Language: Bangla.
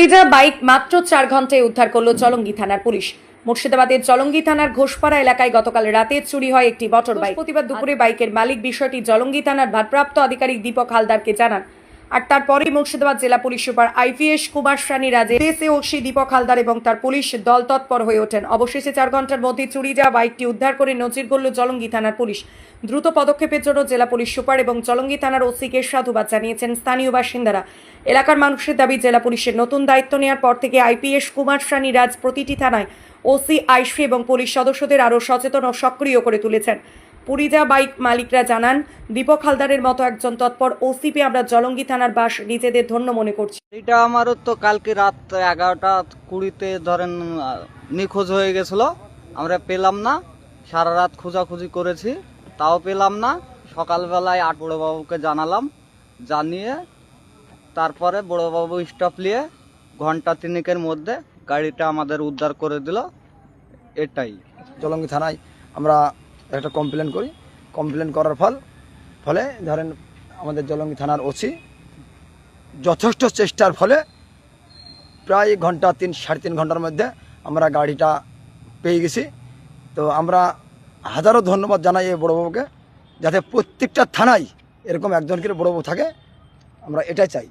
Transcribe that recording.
চুরি বাইক মাত্র চার ঘন্টায় উদ্ধার করল চলঙ্গি থানার পুলিশ। মুর্শিদাবাদের জলঙ্গি থানার ঘোষপাড়া এলাকায় গতকাল রাতে চুরি হয় একটি মোটর বাইক প্রতিবার দুপুরে বাইকের মালিক বিষয়টি জলঙ্গি থানার ভারপ্রাপ্ত আধিকারিক দীপক হালদারকে জানান। আর তারপরেই মুর্শিদাবাদ জেলা police super IPS Kumar Sunny রাজে ওসি দীপক হালদার এবং তার পুলিশ দল তৎপর হয়ে ওঠেন। অবশেষে চার ঘণ্টার মধ্যে চুরি যাওয়া বাইকটি উদ্ধার করে নজির করল জলঙ্গি থানার পুলিশ দ্রুত পদক্ষেপের জন্য জেলা পুলিশ সুপার এবং চলঙ্গি থানার ওসিকে সাধুবাদ জানিয়েছেন স্থানীয় বাসিন্দারা। এলাকার মানুষের দাবি, জেলা পুলিশের নতুন দায়িত্ব নেওয়ার পর থেকে আইপিএস কুমার সানি রাজ প্রতিটি থানায় ওসি, আইসি এবং পুলিশ সদস্যদের আরও সচেতন ও সক্রিয় করে তুলেছেন। পুরিজা বাইক মালিকরা জানান দীপক হালদারের মতো একজন তৎপর ওসিপি আমরা জলঙ্গি থানার বাস নিজেদের ধন্য মনে করছি। এটা আমারও তো কালকে রাত এগারোটা কুড়িতে ধরেন নিখোঁজ হয়ে গেছিল। আমরা পেলাম না সারা রাত খোঁজাখুঁজি করেছি তাও পেলাম না। সকালবেলায় আট বড়োবাবুকে জানালাম জানিয়ে তারপরে বড়োবাবু স্টপ নিয়ে ঘণ্টা তিনেকের মধ্যে গাড়িটা আমাদের উদ্ধার করে দিল। এটাই। জলঙ্গি থানায় আমরা একটা কমপ্লেন করি। কমপ্লেন করার ফল, ফলে ধরেন আমাদের জলঙ্গি থানার ওসি যথেষ্ট চেষ্টার ফলে প্রায় ঘণ্টা তিন, সাড়ে তিন ঘণ্টার মধ্যে আমরা গাড়িটা পেয়ে গেছি। তো আমরা হাজারো ধন্যবাদ জানাই এই বড়োবাবুকে, যাতে প্রত্যেকটা থানায় এরকম একজন করে বড়োবাবু থাকে। আমরা এটাই চাই।